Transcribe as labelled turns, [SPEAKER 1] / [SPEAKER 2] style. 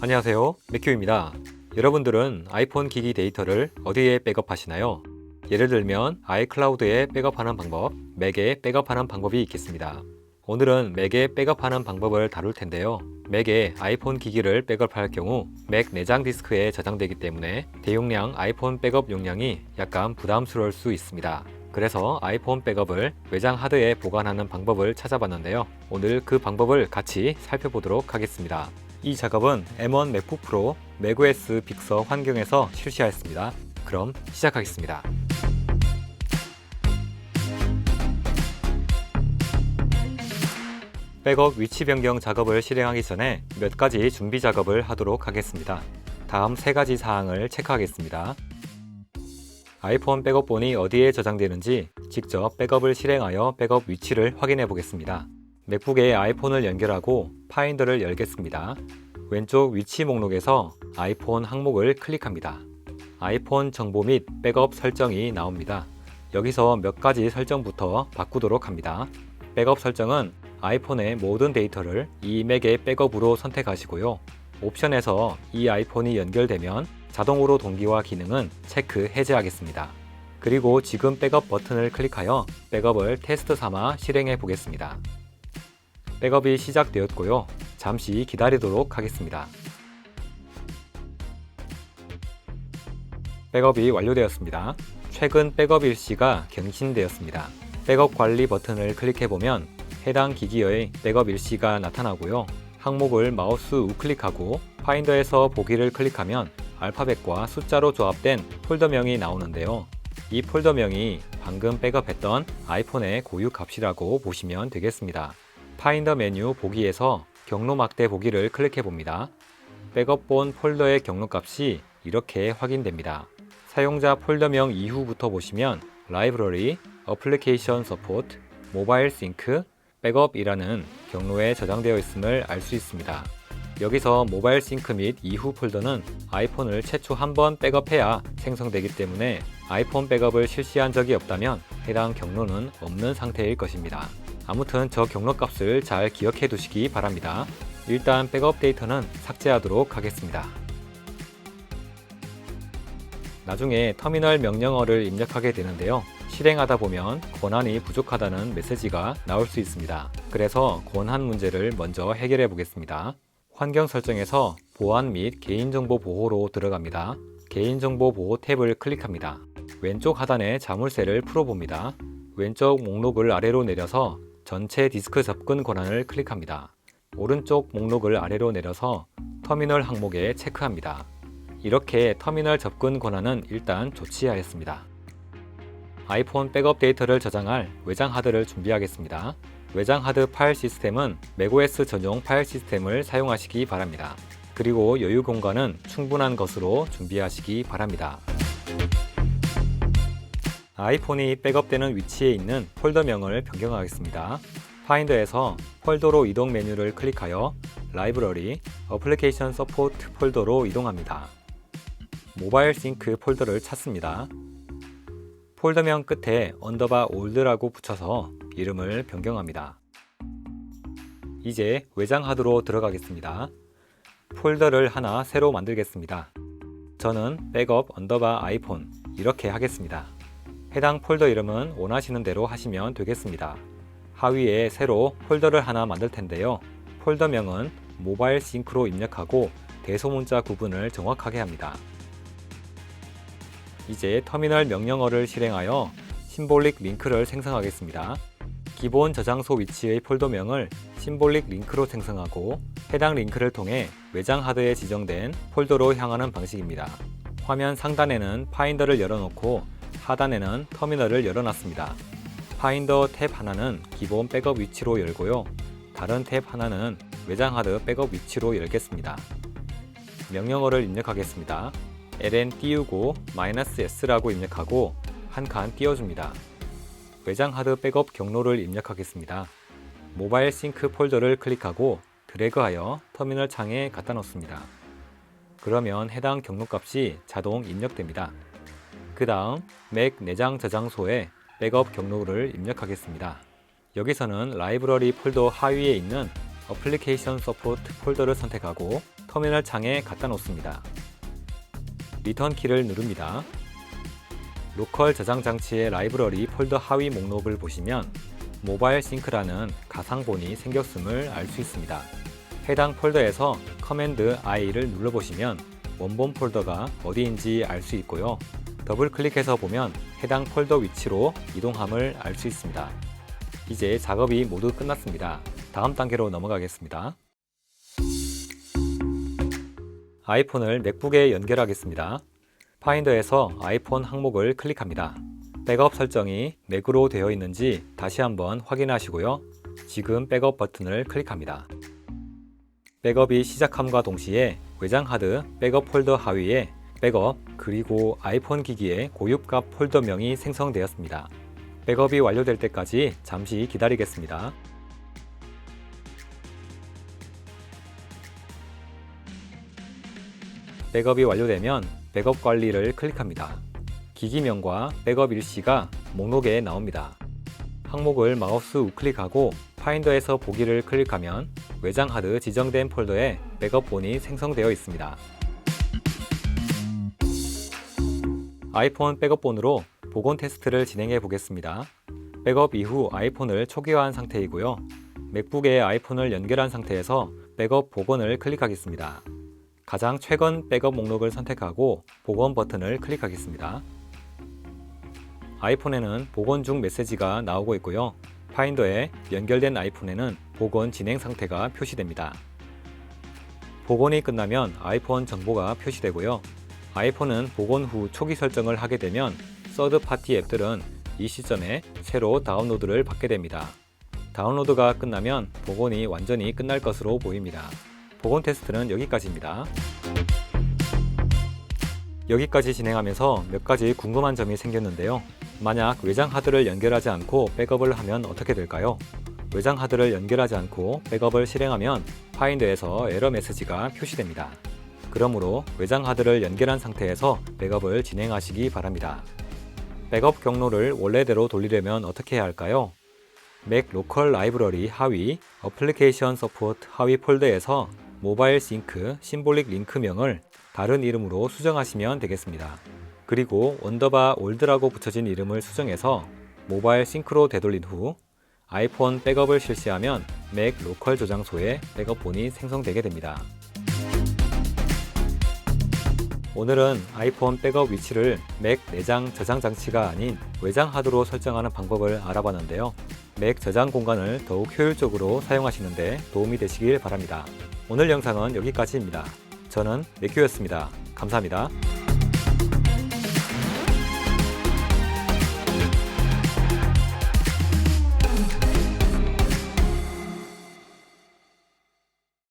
[SPEAKER 1] 안녕하세요. 맥큐입니다. 여러분들은 아이폰 기기 데이터를 어디에 백업하시나요? 예를 들면 아이클라우드에 백업하는 방법, 맥에 백업하는 방법이 있겠습니다. 오늘은 맥에 백업하는 방법을 다룰 텐데요. 맥에 아이폰 기기를 백업할 경우 맥 내장 디스크에 저장되기 때문에 대용량 아이폰 백업 용량이 약간 부담스러울 수 있습니다. 그래서 아이폰 백업을 외장 하드에 보관하는 방법을 찾아봤는데요. 오늘 그 방법을 같이 살펴보도록 하겠습니다. 이 작업은 M1 맥북 프로 맥OS 빅서 환경에서 실시하였습니다. 그럼 시작하겠습니다. 백업 위치 변경 작업을 실행하기 전에 몇 가지 준비 작업을 하도록 하겠습니다. 다음 세 가지 사항을 체크하겠습니다. 아이폰 백업본이 어디에 저장되는지 직접 백업을 실행하여 백업 위치를 확인해 보겠습니다. 맥북에 아이폰을 연결하고 파인더를 열겠습니다. 왼쪽 위치 목록에서 아이폰 항목을 클릭합니다. 아이폰 정보 및 백업 설정이 나옵니다. 여기서 몇 가지 설정부터 바꾸도록 합니다. 백업 설정은 아이폰의 모든 데이터를 이 맥의 백업으로 선택하시고요. 옵션에서 이 아이폰이 연결되면 자동으로 동기화 기능은 체크 해제하겠습니다. 그리고 지금 백업 버튼을 클릭하여 백업을 테스트 삼아 실행해 보겠습니다. 백업이 시작되었고요. 잠시 기다리도록 하겠습니다. 백업이 완료되었습니다. 최근 백업 일시가 갱신되었습니다. 백업 관리 버튼을 클릭해 보면 해당 기기의 백업 일시가 나타나고요. 항목을 마우스 우클릭하고 파인더에서 보기를 클릭하면 알파벳과 숫자로 조합된 폴더명이 나오는데요. 이 폴더명이 방금 백업했던 아이폰의 고유 값이라고 보시면 되겠습니다. 파인더 메뉴 보기에서 경로 막대 보기를 클릭해 봅니다. 백업 본 폴더의 경로 값이 이렇게 확인됩니다. 사용자 폴더명 이후부터 보시면 라이브러리, 어플리케이션 서포트, 모바일 싱크, 백업이라는 경로에 저장되어 있음을 알 수 있습니다. 여기서 모바일 싱크 및 이후 폴더는 아이폰을 최초 한 번 백업해야 생성되기 때문에 아이폰 백업을 실시한 적이 없다면 해당 경로는 없는 상태일 것입니다. 아무튼 저 경로 값을 잘 기억해 두시기 바랍니다. 일단 백업 데이터는 삭제하도록 하겠습니다. 나중에 터미널 명령어를 입력하게 되는데요. 실행하다 보면 권한이 부족하다는 메시지가 나올 수 있습니다. 그래서 권한 문제를 먼저 해결해 보겠습니다. 환경 설정에서 보안 및 개인정보 보호로 들어갑니다. 개인정보 보호 탭을 클릭합니다. 왼쪽 하단에 자물쇠를 풀어봅니다. 왼쪽 목록을 아래로 내려서 전체 디스크 접근 권한을 클릭합니다. 오른쪽 목록을 아래로 내려서 터미널 항목에 체크합니다. 이렇게 터미널 접근 권한은 일단 조치하였습니다. 아이폰 백업 데이터를 저장할 외장 하드를 준비하겠습니다. 외장 하드 파일 시스템은 맥OS 전용 파일 시스템을 사용하시기 바랍니다. 그리고 여유 공간은 충분한 것으로 준비하시기 바랍니다. 아이폰이 백업되는 위치에 있는 폴더명을 변경하겠습니다. 파인더에서 폴더로 이동 메뉴를 클릭하여 라이브러리, 어플리케이션 서포트 폴더로 이동합니다. 모바일 싱크 폴더를 찾습니다. 폴더명 끝에 언더바 올드라고 붙여서 이름을 변경합니다. 이제 외장 하드로 들어가겠습니다. 폴더를 하나 새로 만들겠습니다. 저는 백업 언더바 아이폰 이렇게 하겠습니다. 해당 폴더 이름은 원하시는 대로 하시면 되겠습니다. 하위에 새로 폴더를 하나 만들 텐데요. 폴더명은 모바일 싱크로 입력하고 대소문자 구분을 정확하게 합니다. 이제 터미널 명령어를 실행하여 심볼릭 링크를 생성하겠습니다. 기본 저장소 위치의 폴더명을 심볼릭 링크로 생성하고 해당 링크를 통해 외장 하드에 지정된 폴더로 향하는 방식입니다. 화면 상단에는 파인더를 열어놓고 하단에는 터미널을 열어놨습니다. 파인더 탭 하나는 기본 백업 위치로 열고요. 다른 탭 하나는 외장 하드 백업 위치로 열겠습니다. 명령어를 입력하겠습니다. ln 띄우고 "-s라고 입력하고 한 칸 띄워줍니다. 외장 하드 백업 경로를 입력하겠습니다. 모바일 싱크 폴더를 클릭하고 드래그하여 터미널 창에 갖다 놓습니다. 그러면 해당 경로 값이 자동 입력됩니다. 그 다음 맥 내장 저장소에 백업 경로를 입력하겠습니다. 여기서는 라이브러리 폴더 하위에 있는 어플리케이션 서포트 폴더를 선택하고 터미널 창에 갖다 놓습니다. 리턴 키를 누릅니다. 로컬 저장 장치의 라이브러리 폴더 하위 목록을 보시면 모바일 싱크라는 가상본이 생겼음을 알 수 있습니다. 해당 폴더에서 커맨드 I를 눌러보시면 원본 폴더가 어디인지 알 수 있고요. 더블 클릭해서 보면 해당 폴더 위치로 이동함을 알 수 있습니다. 이제 작업이 모두 끝났습니다. 다음 단계로 넘어가겠습니다. 아이폰을 맥북에 연결하겠습니다. 파인더에서 아이폰 항목을 클릭합니다. 백업 설정이 맥으로 되어 있는지 다시 한번 확인하시고요. 지금 백업 버튼을 클릭합니다. 백업이 시작함과 동시에 외장 하드 백업 폴더 하위에 백업 그리고 아이폰 기기의 고유값 폴더명이 생성되었습니다. 백업이 완료될 때까지 잠시 기다리겠습니다. 백업이 완료되면 백업 관리를 클릭합니다. 기기명과 백업 일시가 목록에 나옵니다. 항목을 마우스 우클릭하고 파인더에서 보기를 클릭하면 외장 하드 지정된 폴더에 백업본이 생성되어 있습니다. 아이폰 백업본으로 복원 테스트를 진행해 보겠습니다. 백업 이후 아이폰을 초기화한 상태이고요. 맥북에 아이폰을 연결한 상태에서 백업 복원을 클릭하겠습니다. 가장 최근 백업 목록을 선택하고 복원 버튼을 클릭하겠습니다. 아이폰에는 복원 중 메시지가 나오고 있고요. 파인더에 연결된 아이폰에는 복원 진행 상태가 표시됩니다. 복원이 끝나면 아이폰 정보가 표시되고요. 아이폰은 복원 후 초기 설정을 하게 되면 서드 파티 앱들은 이 시점에 새로 다운로드를 받게 됩니다. 다운로드가 끝나면 복원이 완전히 끝날 것으로 보입니다. 복원 테스트는 여기까지입니다. 여기까지 진행하면서 몇 가지 궁금한 점이 생겼는데요. 만약 외장 하드를 연결하지 않고 백업을 하면 어떻게 될까요? 외장 하드를 연결하지 않고 백업을 실행하면 파인더에서 에러 메시지가 표시됩니다. 그러므로 외장 하드를 연결한 상태에서 백업을 진행하시기 바랍니다. 백업 경로를 원래대로 돌리려면 어떻게 해야 할까요? 맥 로컬 라이브러리 하위 어플리케이션 서포트 하위 폴더에서 모바일 싱크 심볼릭 링크명을 다른 이름으로 수정하시면 되겠습니다. 그리고 원더바 올드라고 붙여진 이름을 수정해서 모바일 싱크로 되돌린 후 아이폰 백업을 실시하면 맥 로컬 저장소에 백업본이 생성되게 됩니다. 오늘은 아이폰 백업 위치를 맥 내장 저장 장치가 아닌 외장 하드로 설정하는 방법을 알아봤는데요. 맥 저장 공간을 더욱 효율적으로 사용하시는데 도움이 되시길 바랍니다. 오늘 영상은 여기까지입니다. 저는 맥큐였습니다. 감사합니다.